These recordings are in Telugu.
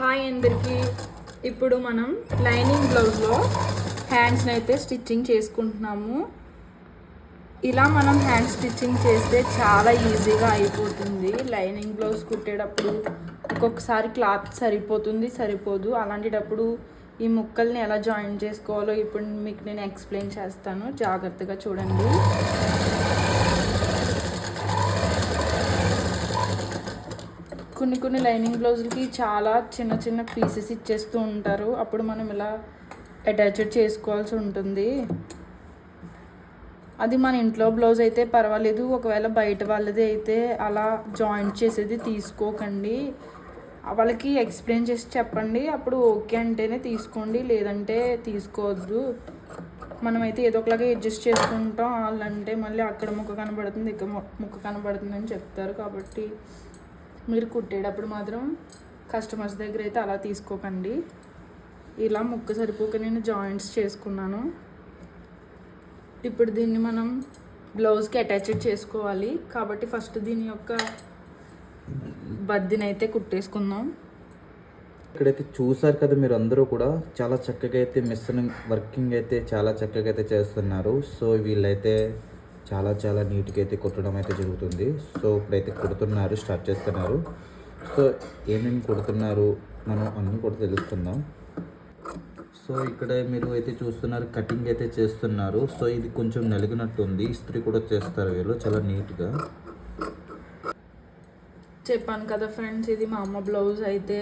హాయ్ అందరికీ. ఇప్పుడు మనం లైనింగ్ బ్లౌజ్లో హ్యాండ్స్ని అయితే స్టిచ్చింగ్ చేసుకుంటున్నాము. ఇలా మనం హ్యాండ్ స్టిచ్చింగ్ చేస్తే చాలా ఈజీగా అయిపోతుంది. లైనింగ్ బ్లౌజ్ కుట్టేటప్పుడు ఒక్కొక్కసారి క్లాత్ సరిపోతుంది సరిపోదు. అలాంటిటప్పుడు ఈ ముక్కల్ని ఎలా జాయిన్ చేసుకోవాలో ఇప్పుడు మీకు నేను ఎక్స్ప్లెయిన్ చేస్తాను. జాగ్రత్తగా చూడండి. కొన్ని కొన్ని లైనింగ్ బ్లౌజులకి చాలా చిన్న చిన్న పీసెస్ ఇచ్చేస్తూ ఉంటారు. అప్పుడు మనం ఇలా అటాచ్డ్ చేసుకోవాల్సి ఉంటుంది. అది మన ఇంట్లో బ్లౌజ్ అయితే పర్వాలేదు. ఒకవేళ బయట వాళ్ళది అయితే అలా జాయింట్ చేసేది తీసుకోకండి. వాళ్ళకి ఎక్స్ప్లెయిన్ చేసి చెప్పండి. అప్పుడు ఓకే అంటేనే తీసుకోండి. లేదంటే తీసుకోవద్దు. మనమైతే ఏదో ఒకలాగా అడ్జస్ట్ చేసుకుంటాం. వాళ్ళంటే మళ్ళీ అక్కడ ముక్క కనబడుతుంది ఇక్కడ ముక్క కనబడుతుంది అని చెప్తారు కాబట్టి. మీరు కుట్టేటప్పుడు మాత్రం కస్టమర్స్ దగ్గర అయితే అలా తీసుకోకండి. ఇలా ముక్క సరిపోక నేను జాయింట్స్ చేసుకున్నాను. ఇప్పుడు దీన్ని మనం బ్లౌజ్కి అటాచ్డ్ చేసుకోవాలి. కాబట్టి ఫస్ట్ దీని యొక్క బద్దిని అయితే కుట్టేసుకుందాం. ఇక్కడైతే చూసారు కదా మీరు అందరూ కూడా చాలా చక్కగా అయితే మిషన్ వర్కింగ్ అయితే చాలా చక్కగా అయితే చేస్తున్నారు. సో వీళ్ళైతే చాలా చాలా నీట్గా అయితే కుట్టడం అయితే జరుగుతుంది. సో ఇప్పుడైతే కుడుతున్నారు స్టార్ట్ చేస్తున్నారు. సో ఏమేమి కుడుతున్నారు మనం అన్నీ కూడా తెలుసుకుందాం. సో ఇక్కడ మీరు అయితే చూస్తున్నారు కటింగ్ అయితే చేస్తున్నారు. సో ఇది కొంచెం నలిగినట్టు ఉంది. ఇస్త్రీ కూడా చేస్తారు వీళ్ళు చాలా నీట్గా. చెప్పాను కదా ఫ్రెండ్స్ ఇది మా అమ్మ బ్లౌజ్ అయితే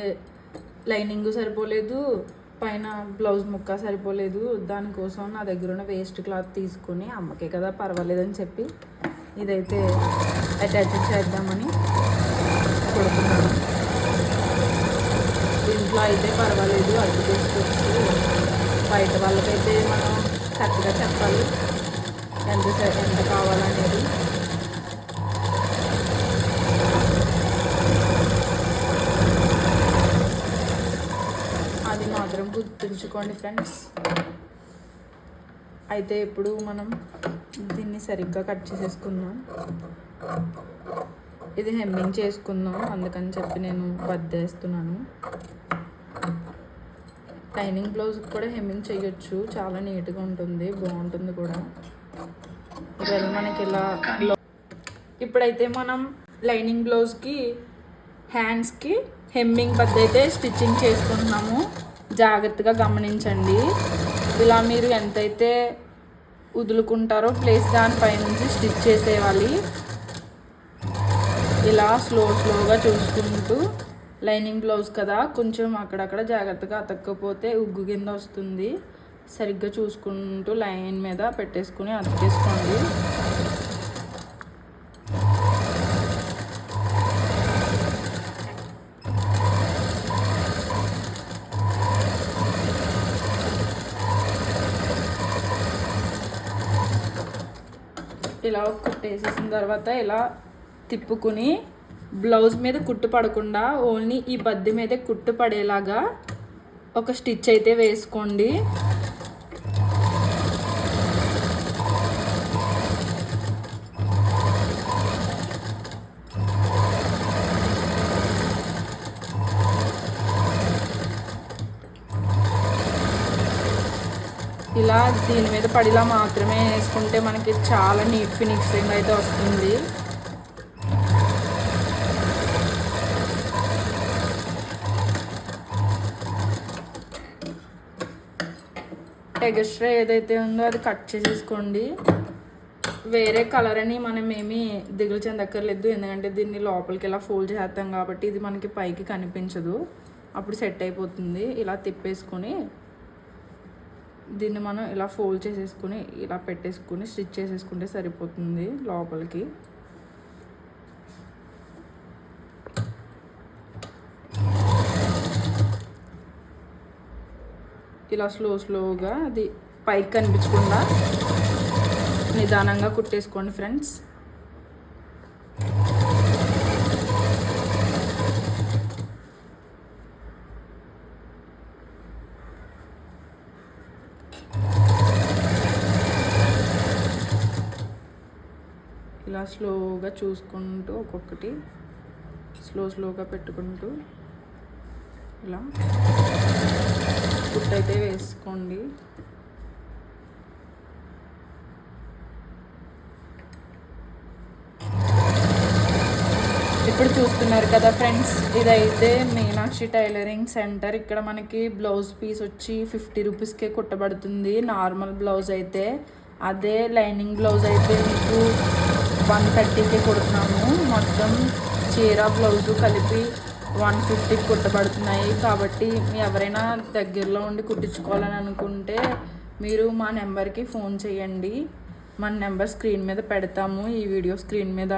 లైనింగ్ సరిపోలేదు. పైన బ్లౌజ్ ముక్క సరిపోలేదు. దానికోసం నా దగ్గర ఉన్న వేస్ట్ క్లాత్ తీసుకొని అమ్మకే కదా పర్వాలేదని చెప్పి ఇదైతే అటాచ్ చేద్దామని కొడుతున్నాను. ఇంట్లో అయితే పర్వాలేదు. అడ్డు తీసుకొచ్చి బయట వాళ్ళకైతే మనం కరెక్ట్గా చెప్పాలి. ఎంత ఎంత కావాలనేది అది మాత్రం గుర్తుంచుకోండి ఫ్రెండ్స్. అయితే ఇప్పుడు మనం దీన్ని సరిగ్గా కట్ చేసేసుకుందాం. ఇది హెమ్మింగ్ చేసుకుందాం. అందుకని చెప్పి నేను వద్దేస్తున్నాను లైనింగ్ బ్లౌజ్ కూడా హెమ్మింగ్ చేయొచ్చు. చాలా నీట్గా ఉంటుంది. బాగుంటుంది కూడా. ఒకవేళ మనకి ఇలా ఇప్పుడైతే మనం లైనింగ్ బ్లౌజ్కి హ్యాండ్స్కి హెమ్మింగ్ పద్ధతి అయితే స్టిచ్చింగ్ చేసుకుంటున్నాము. జాగ్రత్తగా గమనించండి. ఇలా మీరు ఎంతైతే వదులుకుంటారో ప్లేస్ దానిపై నుంచి స్టిచ్ చేసేవాలి ఇలా స్లో స్లోగా చూసుకుంటూ లైనింగ్ బ్లౌజ్ కదా కొంచెం అక్కడక్కడ జాగ్రత్తగా అతక్కపోతే ఉగ్గు కింద వస్తుంది. సరిగ్గా చూసుకుంటూ లైన్ మీద పెట్టేసుకుని అతికేసుకోండి. ఇలా కుట్టేసేసిన తర్వాత ఇలా తిప్పుకుని బ్లౌజ్ మీద కుట్టు పడకుండా ఓన్లీ ఈ బద్ది మీదే కుట్టు పడేలాగా ఒక స్టిచ్ అయితే వేసుకోండి. ఇలా దీని మీద పడిలా మాత్రమే వేసుకుంటే మనకి చాలా నీట్ ఫినిషింగ్ అయితే వస్తుంది. ఎగస్ట్రా ఏదైతే ఉందో అది కట్ చేసేసుకోండి. వేరే కలర్ అని మనం ఏమీ దిగులు చెందక్కర్లేదు ఎందుకంటే దీన్ని లోపలికి ఇలా ఫోల్డ్ చేస్తాం కాబట్టి ఇది మనకి పైకి కనిపించదు. అప్పుడు సెట్ అయిపోతుంది. ఇలా తిప్పేసుకొని దీన్ని మనం ఇలా ఫోల్డ్ చేసేసుకుని ఇలా పెట్టేసుకుని స్టిచ్ చేసేసుకుంటే సరిపోతుంది లోపలికి. ఇలా స్లో స్లోగా అది పైకి కనిపించకుండా నిదానంగా కుట్టేసుకోండి ఫ్రెండ్స్. ఇలా స్లోగా చూసుకుంటూ ఒక్కొక్కటి స్లో స్లోగా పెట్టుకుంటూ ఇలా ఫుడ్ అయితే వేసుకోండి. ఇప్పుడు చూస్తున్నారు కదా ఫ్రెండ్స్ ఇదైతే మీనాక్షి టైలరింగ్ సెంటర్. ఇక్కడ మనకి బ్లౌజ్ పీస్ వచ్చి ఫిఫ్టీ రూపీస్కే కుట్టబడుతుంది నార్మల్ బ్లౌజ్ అయితే. అదే లైనింగ్ బ్లౌజ్ అయితే మీకు వన్ థర్టీకి కుడుతున్నాము. మొత్తం చీర బ్లౌజు కలిపి వన్ ఫిఫ్టీకి కుట్టబడుతున్నాయి. కాబట్టి మీ ఎవరైనా దగ్గరలో ఉండి కుట్టించుకోవాలని అనుకుంటే మీరు మా నెంబర్కి ఫోన్ చేయండి. మన నెంబర్ స్క్రీన్ మీద పెడతాము ఈ వీడియో స్క్రీన్ మీద.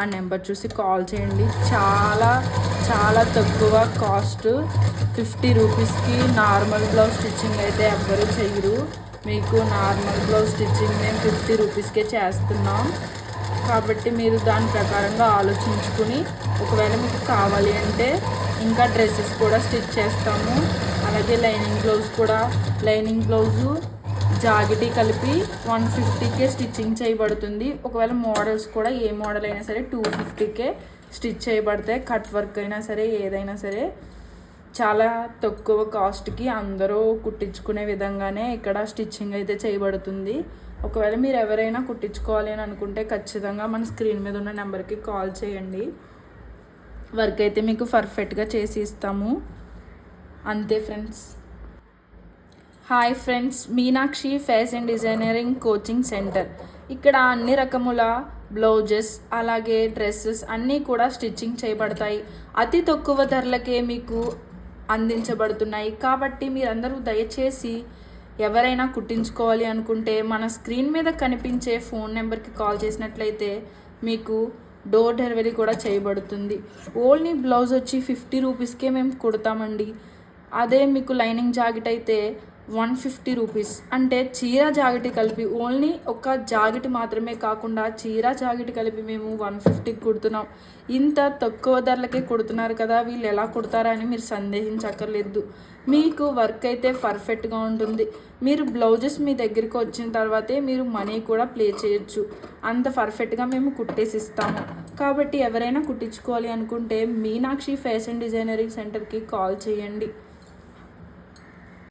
ఆ నెంబర్ చూసి కాల్ చేయండి. చాలా చాలా తక్కువ కాస్ట్. ఫిఫ్టీ రూపీస్కి నార్మల్ బ్లౌజ్ స్టిచ్చింగ్ అయితే ఎవ్వరూ చేయరు మీకు నార్మల్ బ్లౌజ్ స్టిచ్చింగ్ మేము ఫిఫ్టీ రూపీస్కే చేస్తున్నాం. కాబట్టి మీరు దాని ప్రకారంగా ఆలోచించుకుని ఒకవేళ మీకు కావాలి అంటే ఇంకా డ్రెస్సెస్ కూడా స్టిచ్ చేస్తాము. అలాగే లైనింగ్ బ్లౌజ్ కూడా లైనింగ్ బ్లౌజు జాగిటీ కలిపి వన్ ఫిఫ్టీకే స్టిచ్చింగ్ చేయబడుతుంది. ఒకవేళ మోడల్స్ కూడా ఏ మోడల్ అయినా సరే టూ ఫిఫ్టీకే స్టిచ్ చేయబడతాయి. కట్ వర్క్ అయినా సరే ఏదైనా సరే. చాలా తక్కువ కాస్ట్కి అందరూ కుట్టించుకునే విధంగానే ఇక్కడ స్టిచ్చింగ్ అయితే చేయబడుతుంది. ఒకవేళ మీరు ఎవరైనా కుట్టించుకోవాలి అని అనుకుంటే ఖచ్చితంగా మన స్క్రీన్ మీద ఉన్న నెంబర్కి కాల్ చేయండి. వర్క్ అయితే మీకు పర్ఫెక్ట్గా చేసి ఇస్తాము. అంతే friends. Hi friends Meenakshi fashion designering coaching centre. ఇక్కడ అన్ని రకముల బ్లౌజెస్ అలాగే డ్రెస్సెస్ అన్నీ కూడా స్టిచ్చింగ్ చేయబడతాయి. అతి తక్కువ ధరలకే మీకు అందించబడుతున్నాయి. కాబట్టి మీరందరూ దయచేసి ఎవరైనా కుట్టించుకోవాలి అనుకుంటే మన స్క్రీన్ మీద కనిపించే ఫోన్ నెంబర్కి కాల్ చేసినట్లయితే మీకు డోర్ డెలివరీ కూడా చేయబడుతుంది. ఓన్లీ బ్లౌజ్ వచ్చి ఫిఫ్టీ రూపీస్కే మేము కుడతామండి. అదే మీకు లైనింగ్ జాకెట్ అయితే వన్ ఫిఫ్టీ రూపీస్. అంటే చీర జాకెట్ కలిపి ఓన్లీ ఒక జాకెట్ మాత్రమే కాకుండా చీర జాకెట్ కలిపి మేము వన్ ఫిఫ్టీకి కుడుతున్నాం. ఇంత తక్కువ ధరలకే కుడుతున్నారు కదా వీళ్ళు ఎలా కుడతారా అని మీరు సందేహించక్కర్లేదు. మీకు వర్క్ అయితే పర్ఫెక్ట్గా ఉంటుంది. మీరు బ్లౌజెస్ మీ దగ్గరికి వచ్చిన తర్వాతే మీరు మనీ కూడా ప్లే చేయొచ్చు. అంత పర్ఫెక్ట్గా మేము కుట్టేసి ఇస్తాము. కాబట్టి ఎవరైనా కుట్టించుకోవాలి అనుకుంటే మీనాక్షి ఫ్యాషన్ డిజైనరింగ్ సెంటర్కి కాల్ చేయండి.